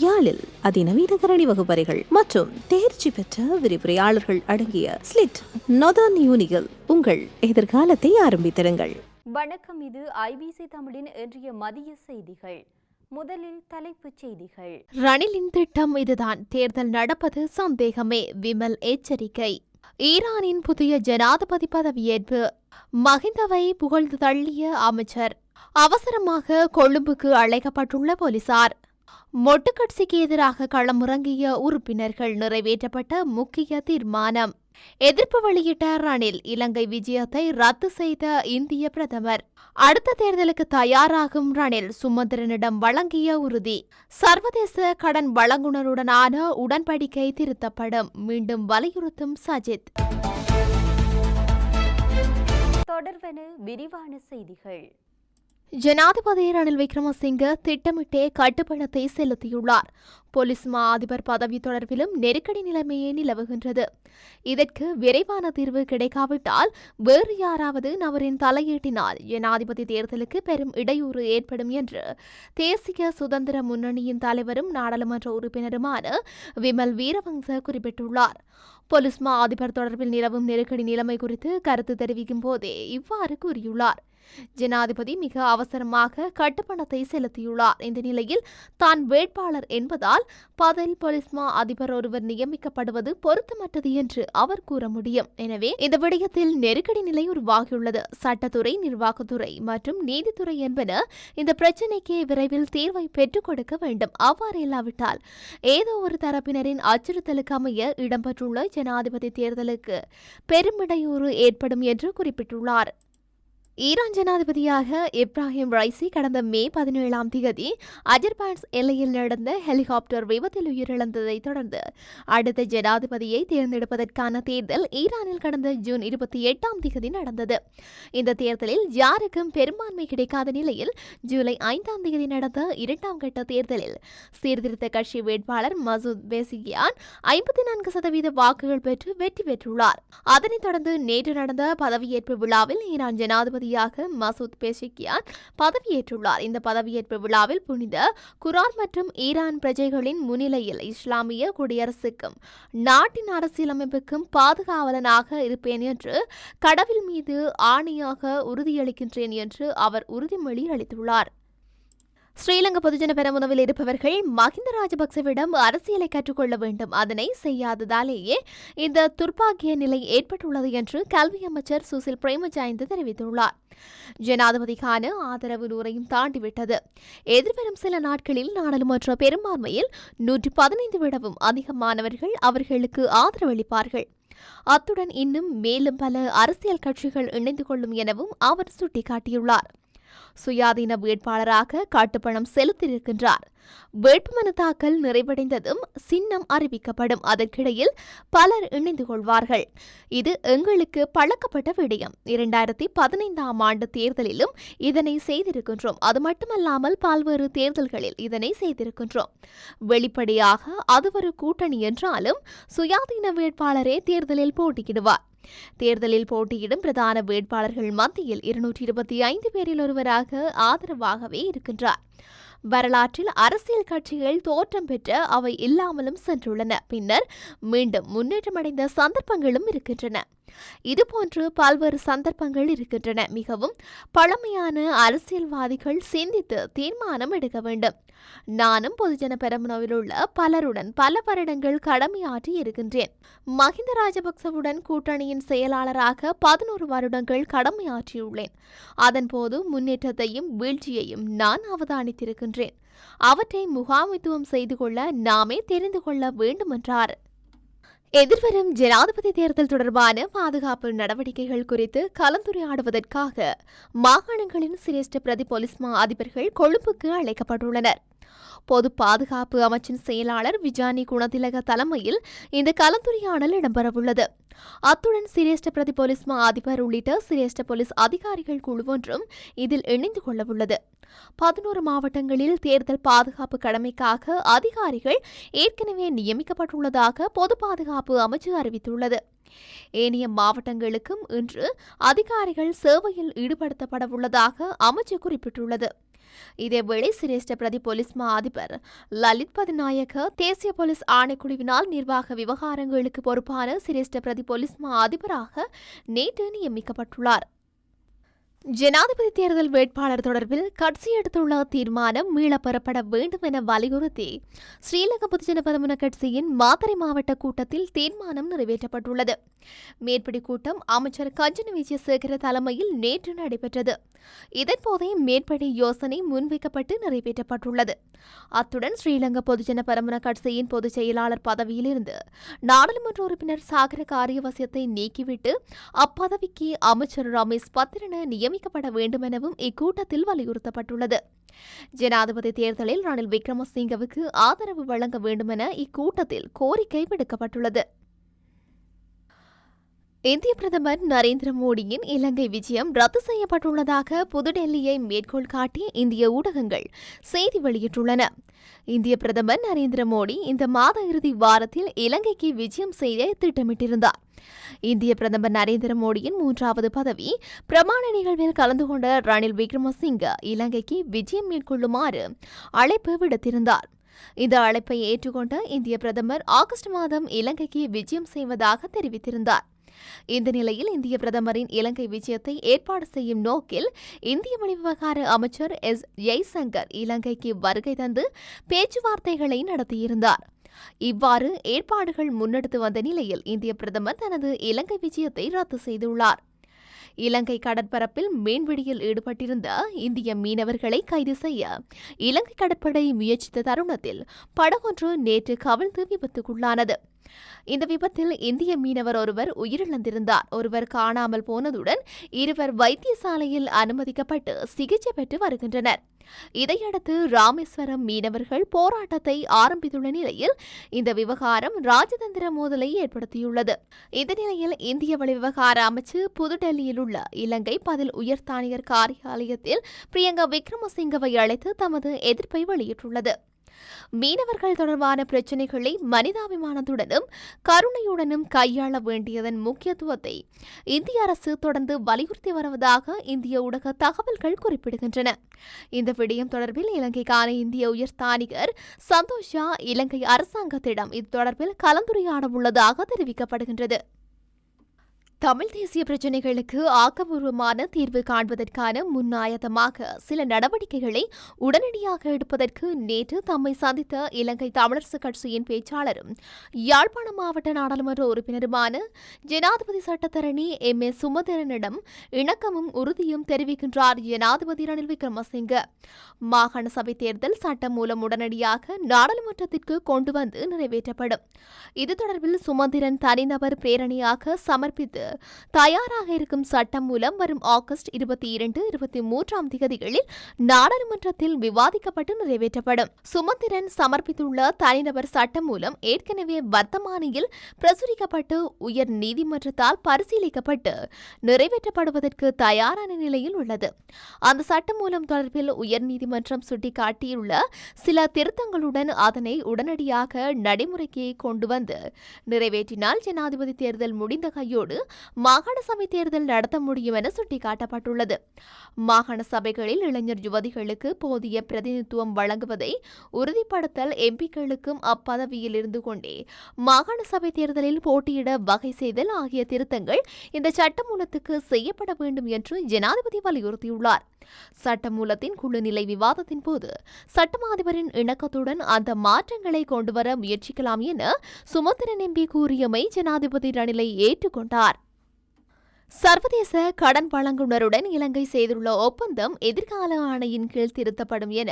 யாழில் அதிநவீன கரணி வகுப்பறைகள் மற்றும் தேர்ச்சி பெற்ற விரிவுரையாளர்கள் அடங்கிய ஸ்லிட் நொதான் யூனிகள் உங்கள் எதிர்காலத்தை ஆரம்பித்திருங்கள் வணக்கம் இது ஐபிசி தமிழின் இன்றைய மதிய செய்திகள். முதலில் தலைப்புச் செய்திகள். ரணிலின் திட்டம் இதுதான். தேர்தல் நடப்பது சந்தேகமே. விமல் எச்சரிக்கை. ஈரானின் புதிய ஜனாதிபதி பதவியேற்பு. மகிந்தவை புகழ்ந்து தள்ளிய அமைச்சர். அவசரமாக கொழும்புக்கு அழைக்கப்பட்டுள்ள போலீசார். மொட்டுக்கட்சிக்கு எதிராக களமுறங்கிய உறுப்பினர்கள் நிறைவேற்றப்பட்ட முக்கிய தீர்மானம். எதிர்ப்பு வெளியிட்ட ரணில் இலங்கை விஜயத்தை ரத்து செய்த இந்திய பிரதமர். அடுத்த தேர்தலுக்கு தயாராகும் ரணில் சுமந்திரனிடம் வழங்கிய உறுதி. சர்வதேச கடன் வழங்குனருடனான உடன்படிக்கை திருத்தப்படும். மீண்டும் வலியுறுத்தும் சஜித். தொடர்வன விரிவான செய்திகள். ஜனாதிபதி ரணில் விக்ரமசிங்க திட்டமிட்டே கட்டுப்பணத்தை செலுத்தியுள்ளார். போலீஸ் மா அதிபர் பதவி தொடர்பிலும் நெருக்கடி நிலைமையே நிலவுகின்றது. இதற்கு விரைவான தீர்வு கிடைக்காவிட்டால் வேறு யாராவது நபரின் தலையீட்டினால் ஜனாதிபதி தேர்தலுக்கு பெரும் இடையூறு ஏற்படும் என்று தேசிய சுதந்திர முன்னணியின் தலைவரும் நாடாளுமன்ற உறுப்பினருமான விமல் வீரவங்ச குறிப்பிட்டுள்ளார். போலீஸ் மா அதிபர் தொடர்பில் நிலவும் நெருக்கடி நிலைமை குறித்து கருத்து தெரிவிக்கும் போதே இவ்வாறு கூறியுள்ளார். ஜனாதிபதி மிக அவசரமாக கட்டுப்பணத்தை செலுத்தியுள்ளார். இந்த நிலையில் தான் வேட்பாளர் என்பதால் பதில் பொலிஸ்மா அதிபர் ஒருவர் நியமிக்கப்படுவது பொருத்தமற்றது என்று அவர் கூற முடியும். எனவே இந்த விடயத்தில் நெருக்கடி நிலை உருவாகியுள்ளது. சட்டத்துறை நிர்வாகத்துறை மற்றும் நீதித்துறை என்பன இந்த பிரச்சினைக்கு விரைவில் தீர்வை பெற்றுக் கொடுக்க வேண்டும். அவ்வாறு இல்லாவிட்டால் ஏதோ ஒரு தரப்பினரின் அச்சுறுத்தலுக்கு அமைய இடம்பெற்றுள்ள ஜனாதிபதி தேர்தலுக்கு பெருமிடையூறு ஏற்படும் என்று குறிப்பிட்டுள்ளார். ஈரான் ஜனாதிபதியாக இப்ராஹிம் ரைசி கடந்த மே பதினேழாம் தேதி அஜர்பான்ஸ் எல்லையில் நடந்த ஹெலிகாப்டர் விபத்தில் உயிரிழந்ததை தொடர்ந்து அடுத்த ஜனாதிபதியை தேர்ந்தெடுப்பதற்கான தேர்தல் ஈரானில் கடந்த ஜூன் இருபத்தி எட்டாம் தேதி நடந்தது. இந்த தேர்தலில் யாருக்கும் பெரும்பான்மை கிடைக்காத நிலையில் ஜூலை ஐந்தாம் தேதி நடந்த இரண்டாம் கட்ட தேர்தலில் சீர்திருத்த கட்சி வேட்பாளர் மசூத் பேசிகியான் ஐம்பத்தி நான்கு சதவீத வாக்குகள் பெற்று வெற்றி பெற்றுள்ளார். அதனைத் தொடர்ந்து நேற்று நடந்த பதவியேற்பு விழாவில் ஈரான் ஜனாதிபதி ஜனாதிபதியாக மசூத் பேஷிக்கியான் பதவியேற்றுள்ளார். இந்த பதவியேற்பு விழாவில் புனித குரான் மற்றும் ஈரான் பிரஜைகளின் முன்னிலையில் இஸ்லாமிய குடியரசுக்கும் நாட்டின் அரசியலமைப்புக்கும் பாதுகாவலனாக இருப்பேன் என்று கடவுள் மீது ஆணையாக உறுதியளிக்கின்றேன் என்று அவர் உறுதிமொழி அளித்துள்ளார். ஸ்ரீலங்கா பொதுஜன பெரமுனவில் இருப்பவர்கள் மஹிந்த ராஜபக்சவிடம் அரசியலை கற்றுக்கொள்ள வேண்டும். அதனை செய்யாததாலேயே இந்த துர்ப்பாக்கிய நிலை ஏற்பட்டுள்ளது என்று கல்வி அமைச்சர் சுசில் பிரேமஜாயந்த் தெரிவித்துள்ளார். ஜனாதிபதிக்கான ஆதரவு நூறையும் தாண்டிவிட்டது. எதிர்வரும் சில நாட்களில் நாடாளுமன்ற பெரும்பான்மையில் நூற்றி பதினைந்து விடவும் அதிகமானவர்கள் அவர்களுக்கு ஆதரவளிப்பார்கள் அத்துடன் இன்னும் மேலும் பல அரசியல் கட்சிகள் இணைந்து கொள்ளும் எனவும் அவர் சுட்டிக்காட்டியுள்ளார். சுயாதீன வேட்பாளராக காட்டுப்பணம் செலுத்தியிருக்கின்றார். வேட்புமனு தாக்கல் நிறைவடைந்ததும் சின்னம் அறிவிக்கப்படும். அதற்கிடையில் பலர் இணைந்து கொள்வார்கள். இது எங்களுக்கு பழக்கப்பட்ட விடயம். இரண்டாயிரத்தி பதினைந்தாம் ஆண்டு தேர்தலிலும் இதனை செய்திருக்கின்றோம். அது மட்டுமல்லாமல் பல்வேறு தேர்தல்களில் இதனை செய்திருக்கின்றோம். வெளிப்படையாக அது ஒரு கூட்டணி என்றாலும் சுயாதீன வேட்பாளரே தேர்தலில் போட்டியிடுவார். தேர்தலில் போட்டியிடும் பிரதான வேட்பாளர்கள் மத்தியில் இருநூற்றி இருபத்தி ஐந்து பேரில் ஒருவராக ஆதரவாகவே இருக்கின்றார். வரலாற்றில் அரசியல் கட்சிகள் தோற்றம் பெற்ற அவை இல்லாமலும் சென்றுள்ளன. பின்னர் மீண்டும் முன்னேற்றமடைந்த சந்தர்ப்பங்களும் இருக்கின்றன. இதுபோன்று பல்வேறு சந்தர்ப்பங்கள் இருக்கின்றன. மிகவும் பழமையான அரசியல்வாதிகள் சிந்தித்து தீர்மானம் எடுக்க வேண்டும். நானும் பொதுஜன பெரமுனவில் உள்ள பலருடன் பல வருடங்கள் கடமையாற்றி இருக்கின்றேன். மஹிந்த ராஜபக்சவுடன் கூட்டணியின் செயலாளராக பதினோரு வருடங்கள் கடமையாற்றியுள்ளேன். அதன்போது முன்னேற்றத்தையும் வீழ்ச்சியையும் நான் அவதானித்திருக்கின்றேன். அவற்றை முகாமித்துவம் செய்து கொள்ள நாமே தெரிந்து கொள்ள வேண்டுமென்றார். எதிர்வரும் ஜனாதிபதி தேர்தல் தொடர்பான பாதுகாப்பு நடவடிக்கைகள் குறித்து கலந்துரையாடுவதற்காக மாகாணங்களின் சிரேஷ்ட பிரதி போலீஸ் மா அதிபர்கள் கொழும்புக்கு அழைக்கப்பட்டுள்ளனர். பொது பாதுகாப்பு அமைச்சின் செயலாளர் விஜானி குணதிலக தலைமையில் இந்த கலந்துரையாடல் இடம்பெறவுள்ளது. அத்துடன் சிரேஷ்ட பிரதி போலீஸ் மா அதிபர் உள்ளிட்ட சிரேஷ்ட போலீஸ் அதிகாரிகள் குழு ஒன்றும் இதில் இணைந்து கொள்ளவுள்ளது. பதினோரு மாவட்டங்களில் தேர்தல் பாதுகாப்பு கடமைக்காக அதிகாரிகள் ஏற்கனவே நியமிக்கப்பட்டுள்ளதாக பொது பாதுகாப்பு அமைச்சு அறிவித்துள்ளது. ஏனைய மாவட்டங்களுக்கும் இன்று அதிகாரிகள் சேவையில் ஈடுபடுத்தப்பட உள்ளதாக அமைச்சு குறிப்பிட்டுள்ளது. இதேவேளை சிரேஷ்ட பிரதி போலீஸ் மா அதிபர் லலித் பதிநாயக தேசிய போலீஸ் ஆணைக்குழுவினால் நிர்வாக விவகாரங்களுக்கு பொறுப்பான சிரேஷ்ட பிரதி போலீஸ் மா அதிபராக நேற்று நியமிக்கப்பட்டுள்ளார். ஜனாதிபதி தேர்தல் வேட்பாளர் தொடர்பில் கட்சி எடுத்துள்ள தீர்மானம் மீளப்பெறப்பட வேண்டும் என வலியுறுத்தி ஸ்ரீலங்கா பொதுஜன பதமுன கட்சியின் மாத்தறை மாவட்ட கூட்டத்தில் தீர்மானம் நிறைவேற்றப்பட்டுள்ளது. மேற்படி கூட்டம் அமைச்சர் கஞ்சன விஜயசேகர தலைமையில் நேற்று நடைபெற்றது. இதன்போதே மேற்படி யோசனை முன்வைக்கப்பட்டு நிறைவேற்றப்பட்டுள்ளது. அத்துடன் ஸ்ரீலங்கா பொதுஜன பரமுன கட்சியின் பொதுச் செயலாளர் பதவியிலிருந்து நாடாளுமன்ற உறுப்பினர் சாகர காரியவசியத்தை நீக்கிவிட்டு அப்பதவிக்கு அமைச்சர் ரமேஷ் பத்திரன நியமிக்கப்பட வேண்டுமெனவும் இக்கூட்டத்தில் வலியுறுத்தப்பட்டுள்ளது. ஜனாதிபதி தேர்தலில் ரணில் விக்ரமசிங்கவுக்கு ஆதரவு வழங்க வேண்டுமென இக்கூட்டத்தில் கோரிக்கை விடுக்கப்பட்டுள்ளது. இந்திய பிரதமர் நரேந்திர மோடியின் இலங்கை விஜயம் ரத்து செய்யப்பட்டுள்ளதாக புதுடெல்லியை மேற்கோள் காட்டி இந்திய ஊடகங்கள் செய்தி வெளியிட்டுள்ளன. இந்திய பிரதமர் நரேந்திர மோடி இந்த மாத இறுதி வாரத்தில் இலங்கைக்கு விஜயம் செய்ய திட்டமிட்டிருந்தார். இந்திய பிரதமர் நரேந்திர மோடியின் மூன்றாவது பதவி பிரமாண நிகழ்வில் கலந்து கொண்ட ரணில் விக்ரமசிங்க இலங்கைக்கு விஜயம் மேற்கொள்ளுமாறு அழைப்பு விடுத்திருந்தார். இந்த அழைப்பை ஏற்றுக்கொண்ட இந்திய பிரதமர் ஆகஸ்ட் மாதம் இலங்கைக்கு விஜயம் செய்வதாக தெரிவித்திருந்தார். இந்த நிலையில் இந்திய பிரதமரின் இலங்கை விஜயத்தை ஏற்பாடு செய்யும் நோக்கில் இந்திய வெளிவிவகார அமைச்சர் எஸ். ஜெய்சங்கர் இலங்கைக்கு வருகை தந்து பேச்சுவார்த்தைகளை நடத்தியிருந்தார். இவ்வாறு ஏற்பாடுகள் முன்னெடுத்து வந்த நிலையில் இந்திய பிரதமர் தனது இலங்கை விஜயத்தை ரத்து செய்துள்ளார். இலங்கை கடற்பரப்பில் மீன்பிடியில் ஈடுபட்டிருந்த இந்திய மீனவர்களை கைது செய்ய இலங்கை கடற்படை முயற்சித்த தருணத்தில் படகொன்று நேற்று கவிழ்ந்து விபத்துக்குள்ளானது. இந்த விபத்தில் இந்திய மீனவர் ஒருவர் உயிரிழந்திருந்தார். ஒருவர் காணாமல் போனதுடன் இருவர் வைத்தியசாலையில் அனுமதிக்கப்பட்டு சிகிச்சை பெற்று வருகின்றனர். இதையடுத்து ராமேஸ்வரம் மீனவர்கள் போராட்டத்தை ஆரம்பித்துள்ள நிலையில் இந்த விவகாரம் ராஜதந்திர மோதலை ஏற்படுத்தியுள்ளது. இந்த நிலையில் இந்திய வெளிவிவகார அமைச்சு புதுடெல்லியில் உள்ள இலங்கை பதில் உயர்தானியர் காரியாலயத்தில் பிரியங்கா விக்ரமசிங்கவை அழைத்து தமது எதிர்ப்பை வெளியிட்டுள்ளது. மீனவர்கள் தொடர்பான பிரச்சினைகளை மனிதாபிமானத்துடனும் கருணையுடனும் கையாள வேண்டியதன் முக்கியத்துவத்தை இந்திய அரசு தொடர்ந்து வலியுறுத்தி வருவதாக இந்திய ஊடக தகவல்கள் குறிப்பிடுகின்றன. இந்த விடயம் தொடர்பில் இலங்கைக்கான இந்திய உயர்ஸ்தானிகர் சந்தோஷா இலங்கை அரசாங்கத்திடம் இது தொடர்பில் கலந்துரையாட உள்ளதாக தெரிவிக்கப்படுகின்றது. தமிழ் தேசிய பிரச்சினைகளுக்கு ஆக்கபூர்வமான தீர்வு காண்பதற்கான முன்னாயத்தமாக சில நடவடிக்கைகளை உடனடியாக எடுப்பதற்கு நேற்று தம்மை சந்தித்த இலங்கை தமிழரசு கட்சியின் பேச்சாளரும் யாழ்ப்பாணம் மாவட்ட நாடாளுமன்ற உறுப்பினருமான ஜனாதிபதி சட்டத்தரணி எம். ஏ. சுமந்திரனிடம் இணக்கமும் உறுதியும் தெரிவிக்கின்றார் ஜனாதிபதி ரணில் விக்ரமசிங்க. மாகாண சபை தேர்தல் சட்டம் மூலம் உடனடியாக நாடாளுமன்றத்திற்கு கொண்டு வந்து நிறைவேற்றப்படும். இது தொடர்பில் சுமந்திரன் தனிநபர் பிரேரணையாக சமர்ப்பித்து தயாராக இருக்கும் சட்டம் மூலம் வரும் ஆகஸ்ட் இருபத்தி இரண்டு இருபத்தி மூன்றாம் தேதிகளில் நாடாளுமன்றத்தில் விவாதிக்கப்பட்டு நிறைவேற்றப்படும். சுமந்திரன் சமர்ப்பித்துள்ள தனிநபர் சட்டம் மூலம் ஏற்கனவே வர்த்தமானியில் பிரசுரிக்கப்பட்டு உயர் நீதிமன்றத்தால் பரிசீலிக்கப்பட்டு நிறைவேற்றப்படுவதற்கு தயாரான நிலையில் உள்ளது. அந்த சட்டம் மூலம் தொடர்பில் உயர்நீதிமன்றம் சுட்டிக்காட்டியுள்ள சில திருத்தங்களுடன் அதனை உடனடியாக நடைமுறைக்கு கொண்டு வந்து நிறைவேற்றினால் ஜனாதிபதி தேர்தல் முடிந்த கையோடு மாகாண சபை தேர்தல் நடத்த முடியும் என சுட்டிக்காட்டப்பட்டுள்ளது. மாகாண சபைகளில் இளைஞர் யுவதிகளுக்கு போதிய பிரதிநிதித்துவம் வழங்குவதை உறுதிப்படுத்தல் எம்பிக்களுக்கும் அப்பதவியில் இருந்து கொண்டே மாகாண சபை தேர்தலில் போட்டியிட வகை செய்தல் ஆகிய திருத்தங்கள் இந்த சட்டமூலத்துக்கு செய்யப்பட வேண்டும் என்று ஜனாதிபதி வலியுறுத்தியுள்ளார். சட்டமூலத்தின் குழுநிலை விவாதத்தின் போது சட்டமா அதிபரின் இணக்கத்துடன் அந்த மாற்றங்களை கொண்டுவர முயற்சிக்கலாம் என சுமந்திரன் எம்பி கூறியமை ஜனாதிபதி ரணிலை ஏற்றுக்கொண்டார். சர்வதேச கடன் வழங்குனருடன் இலங்கை செய்துள்ள ஒப்பந்தம் எதிர்கால ஆணையின் கீழ் திருத்தப்படும் என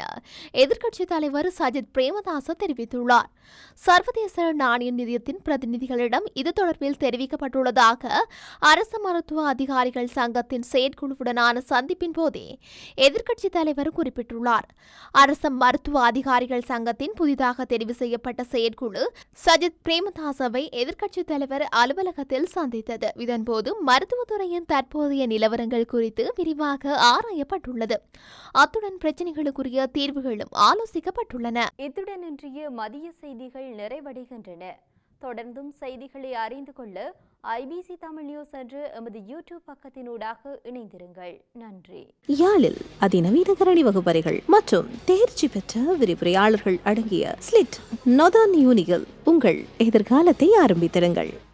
எதிர்க்கட்சித் தலைவர் சஜித் பிரேமதாச தெரிவித்துள்ளார். சர்வதேச நாணய நிதியத்தின் பிரதிநிதிகளிடம் இது தொடர்பில் தெரிவிக்கப்பட்டுள்ளதாக அரசு மருத்துவ அதிகாரிகள் சங்கத்தின் செயற்குழுவுடனான சந்திப்பின் போதே எதிர்க்கட்சித் தலைவர் குறிப்பிட்டுள்ளார். அரசு மருத்துவ அதிகாரிகள் சங்கத்தின் புதிதாக தெரிவு செய்யப்பட்ட செயற்குழு சஜித் பிரேமதாசவை எதிர்க்கட்சித் தலைவர் அலுவலகத்தில் சந்தித்தது. இதன்போது மருத்துவ மருத்துவத்துறையின் தற்போதைய நிலவரங்கள் குறித்து விரிவாக ஆராயப்பட்டுள்ளது. அத்துடன் பிரச்சினைகளுக்குரிய தீர்வுகளும் ஆலோசிக்கப்பட்டுள்ளன. இத்துடன் இன்றைய மதிய செய்திகள் நிறைவடைகின்றன. தொடர்ந்தும் செய்திகளை அறிந்து கொள்ள ஐபிசி தமிழ் நியூஸ் என்ற எமது யூடியூப் பக்கத்தினூடாக இணைந்திருங்கள். நன்றி. யாழில் அதிநவீன கரணி வகுப்பறைகள் மற்றும் தேர்ச்சி பெற்ற விரிவுரையாளர்கள் அடங்கிய ஸ்லிட் நொதான் யூனிகள் உங்கள் எதிர்காலத்தை ஆரம்பித்திருங்கள்